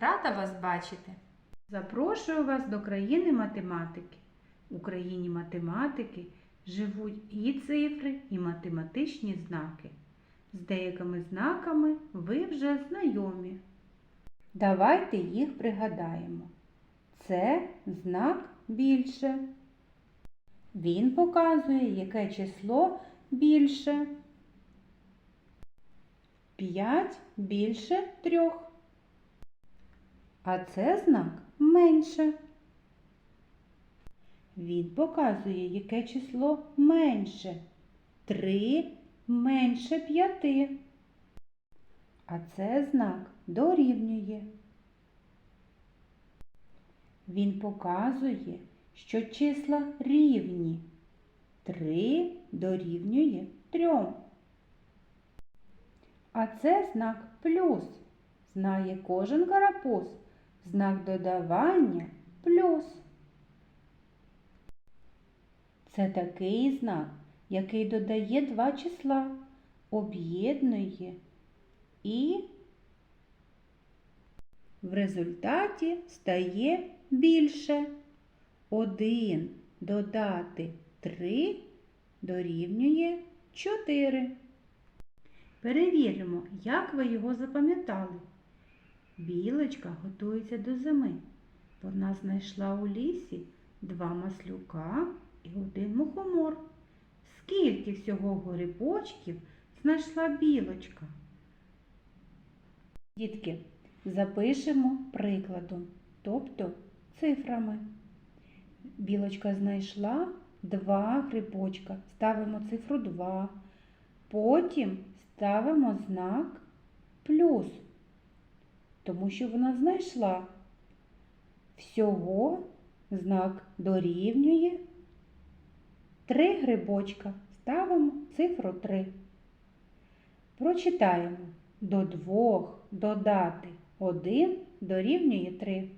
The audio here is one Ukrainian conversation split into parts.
Рада вас бачити. Запрошую вас до країни математики. У країні математики живуть і цифри, і математичні знаки. З деякими знаками ви вже знайомі. Давайте їх пригадаємо. Це знак більше. Він показує, яке число більше. 5 більше трьох. А це знак менше. Він показує, яке число менше. Три менше п'яти. А це знак дорівнює. Він показує, що числа рівні. Три дорівнює трьом. А це знак плюс. Знає кожен карапуз. Знак додавання плюс. Це такий знак, який додає два числа, об'єднує і в результаті стає більше. Один додати три дорівнює чотири. Перевіримо, як ви його запам'ятали. Білочка готується до зими. Вона знайшла у лісі два маслюка і один мухомор. Скільки всього грибочків знайшла білочка? Дітки, запишемо прикладом, тобто цифрами. Білочка знайшла два грибочка. Ставимо цифру 2. Потім ставимо знак плюс, тому що вона знайшла всього знак дорівнює 3 грибочка. Ставимо цифру 3. Прочитаємо. До двох додати 1 дорівнює 3.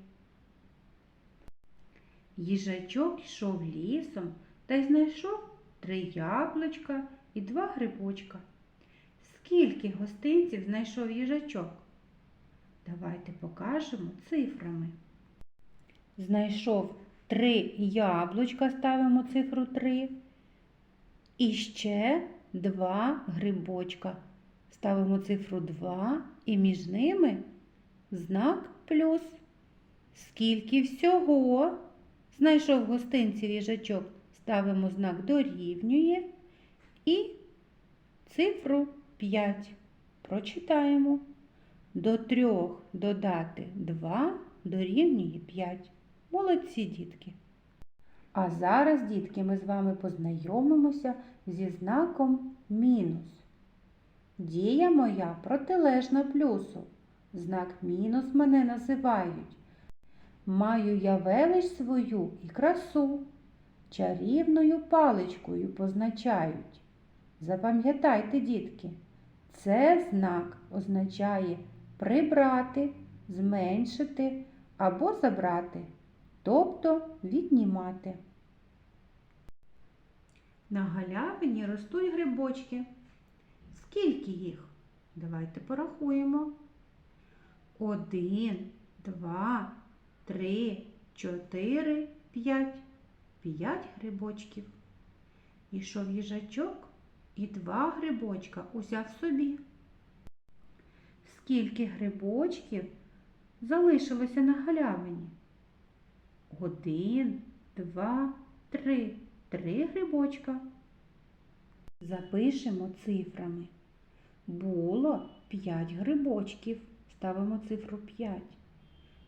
Їжачок йшов лісом та й знайшов три яблучка і два грибочка. Скільки гостинців знайшов їжачок? Давайте покажемо цифрами. Знайшов три яблучка, ставимо цифру 3. І ще два грибочка. Ставимо цифру 2 і між ними знак плюс. Скільки всього знайшов гостинців їжачок, ставимо знак дорівнює і цифру 5. Прочитаємо. До трьох додати 2 дорівнює 5. Молодці дітки. А зараз, дітки, ми з вами познайомимося зі знаком мінус. Дія моя протилежна плюсу. Знак мінус мене називають. Маю я велич свою і красу, чарівною паличкою позначають. Запам'ятайте, дітки, це знак означає прибрати, зменшити або забрати, тобто віднімати. На галявині ростуть грибочки. Скільки їх? Давайте порахуємо. Один, два, три, чотири, п'ять. П'ять грибочків. Ішов їжачок і два грибочка узяв собі. Скільки грибочків залишилося на галявині? Один, два, три. Три грибочка. Запишемо цифрами. Було 5 грибочків. Ставимо цифру 5.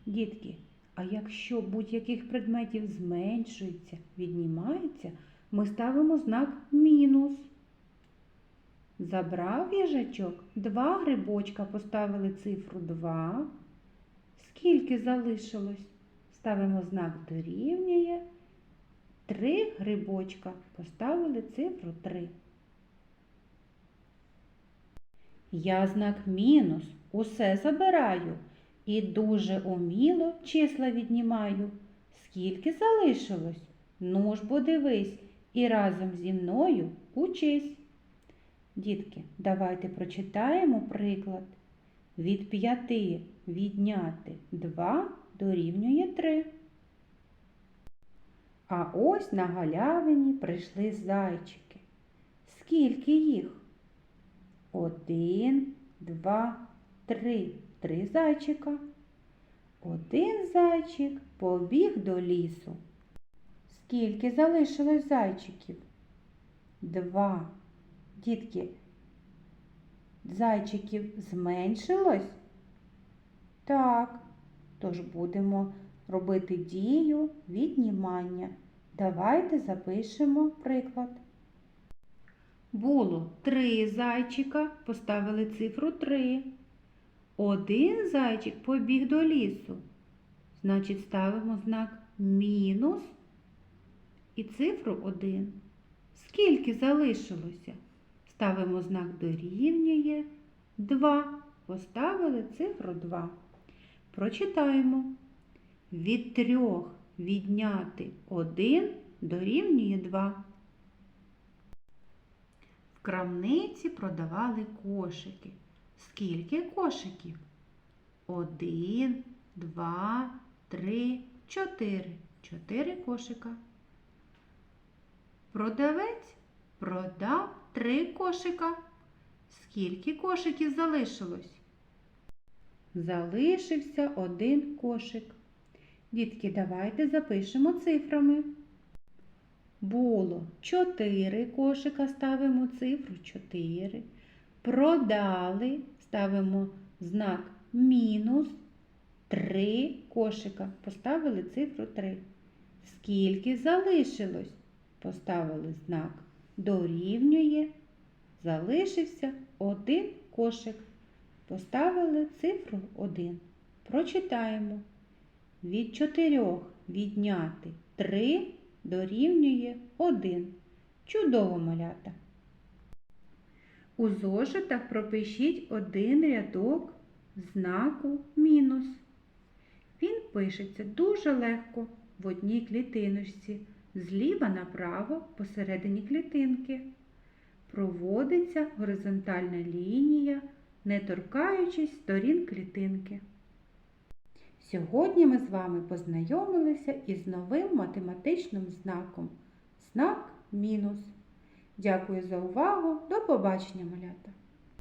Дітки, а якщо будь-яких предметів зменшується, віднімається, ми ставимо знак мінус. Забрав їжачок, два грибочка поставили цифру 2. Скільки залишилось? Ставимо знак дорівнює. Три грибочка поставили цифру 3. Я знак мінус усе забираю і дуже уміло числа віднімаю. Скільки залишилось? Ну ж бо дивись і разом зі мною учись. Дітки, давайте прочитаємо приклад. Від п'яти відняти 2 дорівнює 3. А ось на галявині прийшли зайчики. Скільки їх? Один, два, три. Три зайчика. Один зайчик побіг до лісу. Скільки залишилось зайчиків? Два. Дітки, зайчиків зменшилось? Так. Тож будемо робити дію віднімання. Давайте запишемо приклад. Було три зайчика, поставили цифру 3. Один зайчик побіг до лісу. Значить, ставимо знак мінус і цифру 1. Скільки залишилося? Ставимо знак дорівнює 2. Поставили цифру 2. Прочитаємо. Від трьох відняти 1 дорівнює 2. В крамниці продавали кошики. Скільки кошиків? Один, два, три, чотири. Чотири кошика. Продавець продав три кошика. Скільки кошиків залишилось? Залишився один кошик. Дітки, давайте запишемо цифрами. Було 4 кошика, ставимо цифру 4. Продали, ставимо знак мінус 3 кошика. Поставили цифру 3. Скільки залишилось? Поставили знак дорівнює. Залишився один кошик. Поставили цифру 1. Прочитаємо. Від 4 відняти 3 дорівнює 1. Чудово малята. У зошитах пропишіть один рядок знаку мінус. Він пишеться дуже легко в одній клітиночці, зліва направо посередині клітинки. Проводиться горизонтальна лінія, не торкаючись сторін клітинки. Сьогодні ми з вами познайомилися із новим математичним знаком знак мінус. Дякую за увагу. До побачення, малята!